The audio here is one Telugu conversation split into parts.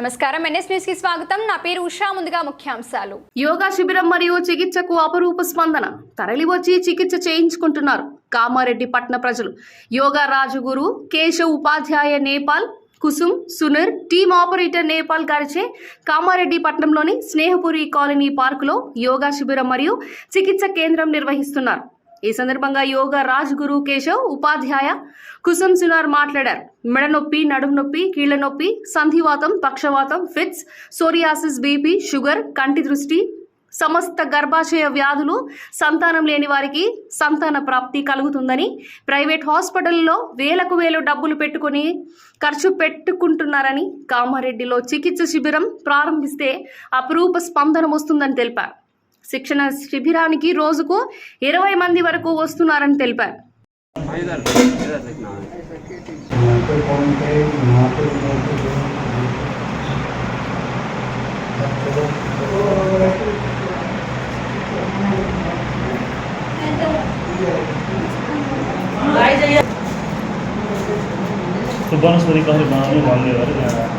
నమస్కారం. ఎన్ఎస్ న్యూస్కి స్వాగతం. నా పేరు ఉషా. ముందుగా ముఖ్యాంశాలు. యోగా శిబిరం మరియు చికిత్సకు అపరూప స్పందన తరలివచ్చి చికిత్స చేయించుకుంటున్నారు. కామారెడ్డి పట్టణ ప్రజలు. యోగా రాజుగురు కేశవ్ ఉపాధ్యాయ నేపాల్ కుసుమ్ సునర్ టీమ్ ఆపరేటర్ నేపాల్ గారిచే కామారెడ్డి పట్టణంలోని స్నేహపురి కాలనీ పార్కులో యోగా శిబిరం మరియు చికిత్స కేంద్రం నిర్వహిస్తున్నారు. ఈ సందర్భంగా యోగా రాజ్ గురు కేశవ్ ఉపాధ్యాయ కుసుమ్ సునార్ మాట్లాడారు. మెడ నొప్పి నడుము నొప్పి కీళ్ళ నొప్పి సంధివాతం పక్షవాతం ఫిట్స్ సోరియాసిస్ బీపీ షుగర్ కంటి దృష్టి సమస్త గర్భాశయ వ్యాధులు సంతానం లేని వారికి సంతాన ప్రాప్తి కలుగుతుందని ప్రైవేట్ హాస్పిటల్లో వేలకు వేలు డబ్బులు పెట్టుకుని ఖర్చు పెట్టుకుంటున్నారని కామారెడ్డిలో చికిత్స శిబిరం ప్రారంభిస్తే అపురూప స్పందన వస్తుందని తెలిపారు. శిక్షణ శిబిరానికి రోజుకు ఇరవై మంది వరకు వస్తున్నారని తెలిపారు इधर इधर देखना यहाँ पे कौन थे यहाँ पे लोग जो सुबह सॉरी कहीं बनाने वाले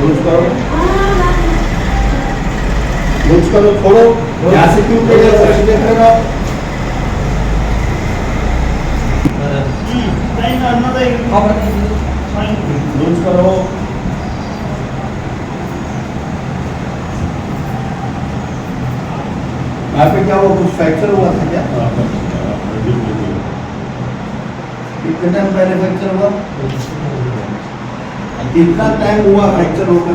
Vamos para ही करो छोड़ो यहाँ से क्यों कर रहे हो? देख रहे हो? लूज करो। यहाँ पे क्या हुआ? कुछ फ्रैक्चर हुआ था क्या? कितने टाइम पहले फ्रैक्चर हुआ? कितना टाइम हुआ फ्रैक्चर होकर?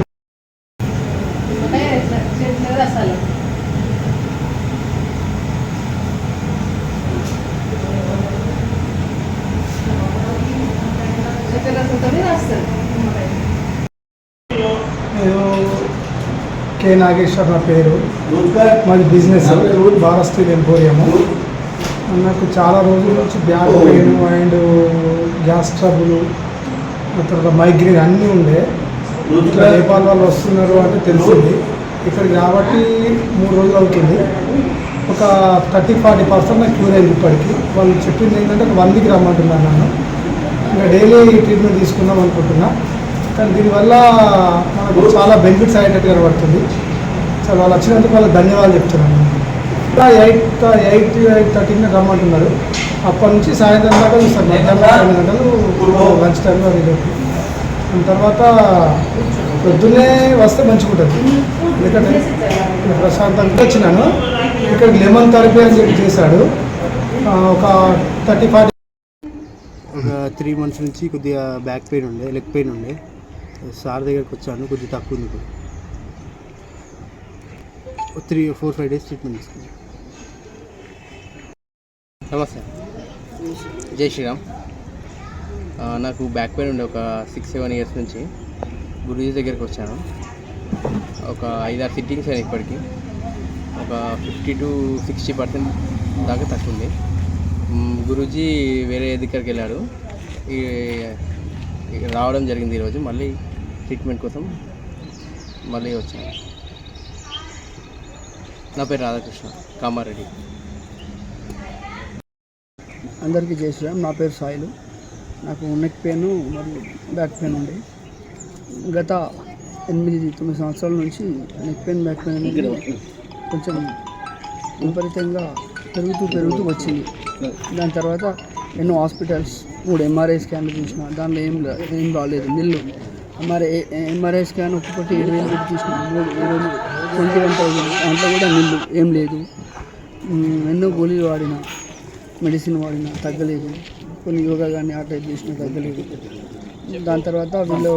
కే నాగేశ్వర్ నా పేరు. మాది బిజినెస్ భారత్ ఎంపోరియము నాకు చాలా రోజుల నుంచి back pain and gas trouble తర్వాత మైగ్రేన్ అన్నీ ఉండే. ఇట్లా నేపాల్ వాళ్ళు వస్తున్నారు అంటే తెలిసింది. ఇక్కడ కాబట్టి మూడు రోజులు అవుతుంది. ఒక థర్టీ ఫార్టీ పర్సెంట్ నాకు క్యూర్ అయింది ఇప్పటికీ. వాళ్ళు చెప్పింది ఏంటంటే ఒక వన్ వీక్ రమ్మంటున్నాను నన్ను. ఇంకా డైలీ ట్రీట్మెంట్ తీసుకుందాం అనుకుంటున్నా. కానీ దీనివల్ల మనకు చాలా బెనిఫిట్స్ అయ్యేటట్టు కనబడుతుంది. సో వాళ్ళు వచ్చినందుకు వాళ్ళకి ధన్యవాదాలు చెప్తున్నాను. ఇంకా ఎయిట్ ఎయిట్ ఎయిట్ థర్టీకి రమ్మంటున్నారు. అప్పటి నుంచి సాయంత్రం దాకా చూస్తాను మధ్యాహ్నం గంటలు లంచ్ టైంలో అది దాని తర్వాత పొద్దున్నే వస్తే మంచిగా ఉంటుంది ఎందుకంటే ప్రశాంతంగా వచ్చినాను. ఇక్కడ లెమన్ థెరపీ అని చెప్పి చేశాడు. ఒక థర్టీ ఫార్టీ ఒక త్రీ మంత్స్ నుంచి కొద్దిగా బ్యాక్ పెయిన్ ఉండే లెగ్ పెయిన్ ఉండే. సార్ దగ్గరికి వచ్చాను కొద్దిగా తక్కువ ఉంది ఇప్పుడు. Three four five days treatment తీసుకున్నాను. నమస్తే. జై శ్రీరామ్. నాకు బ్యాక్ పెయిన్ ఉండే ఒక సిక్స్ సెవెన్ ఇయర్స్ నుంచి గురూజీ దగ్గరికి వచ్చాను. ఒక ఐదారు సిట్టింగ్స్ అయినాయి ఇప్పటికి. ఒక ఫిఫ్టీ టు సిక్స్టీ పర్సెంట్ దాకా తక్కువ గురూజీ వేరే దగ్గరికి వెళ్ళాడు. ఈ రావడం జరిగింది ఈరోజు. మళ్ళీ ట్రీట్మెంట్ కోసం మళ్ళీ వచ్చాను. నా పేరు రాధాకృష్ణ కామారెడ్డి. అందరికీ జై శ్రీరామ్. నా పేరు సాయిలు. నాకు నెక్ పెయిన్ మరియు బ్యాక్ పెయిన్ ఉంది. గత ఎనిమిది తొమ్మిది సంవత్సరాల నుంచి నెక్ పెయిన్ బ్యాక్ పెయిన్ అనేది కొంచెం విపరీతంగా పెరుగుతూ పెరుగుతూ వచ్చింది. దాని తర్వాత ఎన్నో హాస్పిటల్స్ మూడు ఎంఆర్ఐ స్కాన్లు చూసిన దానిలో ఏం ఏం రాలేదు. నిల్లు. మరి ఎంఆర్ఐ స్కాన్ ఒక్కొక్కటి ఏడు వేలు తీసుకున్నాం మూడు ఇరవై ట్వంటీ వన్ థౌసండ్ దాంట్లో కూడా నిల్లు ఏం లేదు. ఎన్నో గోళీలు వాడిన మెడిసిన్ వాడిన తగ్గలేదు. కొన్ని యోగా కానీ ఆ టైప్ చేసినా తగ్గలేదు. దాని తర్వాత వీళ్ళు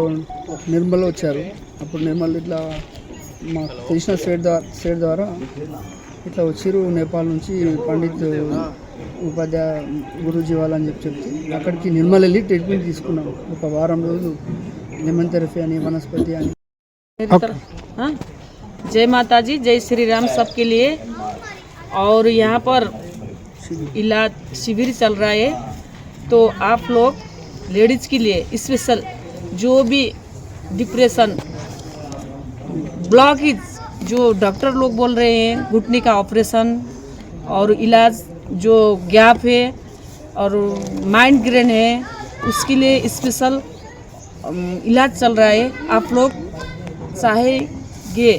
నిర్మల్ వచ్చారు. అప్పుడు నిర్మల్ ఇట్లా మాకు తెలిసిన స్టేట్ ద్వారా స్టేట్ ద్వారా ఇట్లా వచ్చిరు నేపాల్ నుంచి పండిత్ ఉపాధ్యాయ గురూజీ వాళ్ళని చెప్పి చెప్తే అక్కడికి నిర్మల్ వెళ్ళి ట్రీట్మెంట్ తీసుకున్నాం. ఒక వారం రోజులు. तरफ़ हाँ? जय माता जी जय श्री राम सबके लिए। और यहाँ पर इलाज शिविर चल रहा है। तो आप लोग लेडीज़ के लिए स्पेशल जो भी डिप्रेशन ब्लॉकेज जो डॉक्टर लोग बोल रहे हैं घुटने का ऑपरेशन और इलाज जो गैप है और माइंड ग्रेन है उसके लिए स्पेशल इलाज चल रहा है। आप लोग चाहेंगे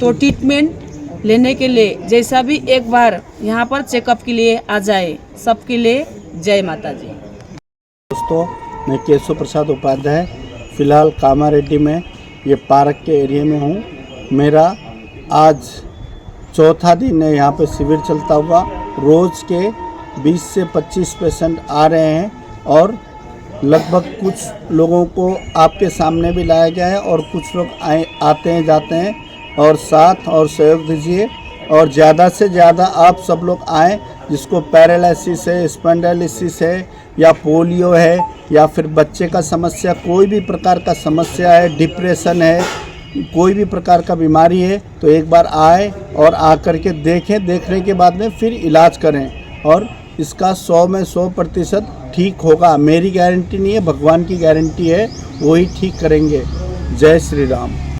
तो ट्रीटमेंट लेने के लिए, जैसा भी एक बार यहाँ पर चेकअप के लिए आ जाए। सबके लिए जय माता जी दोस्तों, मैं केशव प्रसाद उपाध्याय, फ़िलहाल कामारेड्डी में, ये पार्क के एरिया में हूँ। मेरा आज चौथा दिन है यहाँ पे शिविर चलता हुआ। रोज़ के 20 से 25 पेशेंट आ रहे हैं और लगभग कुछ लोगों को आपके सामने भी लाया गया है और कुछ लोग आए, आते हैं, जाते हैं। और साथ और सहयोग दीजिए। और ज़्यादा से ज़्यादा आप सब लोग आएँ, जिसको पैरालिसिस है, स्पेंडालिसिस है, या पोलियो है, या फिर बच्चे का समस्या, कोई भी प्रकार का समस्या है, डिप्रेशन है, कोई भी प्रकार का बीमारी है तो एक बार आए और आकर के देखें। देखने के बाद में फिर इलाज करें। और इसका सौ में सौ प्रतिशत ठीक होगा, मेरी गारंटी नहीं है, भगवान की गारंटी है वही ठीक करेंगे। जय श्री राम।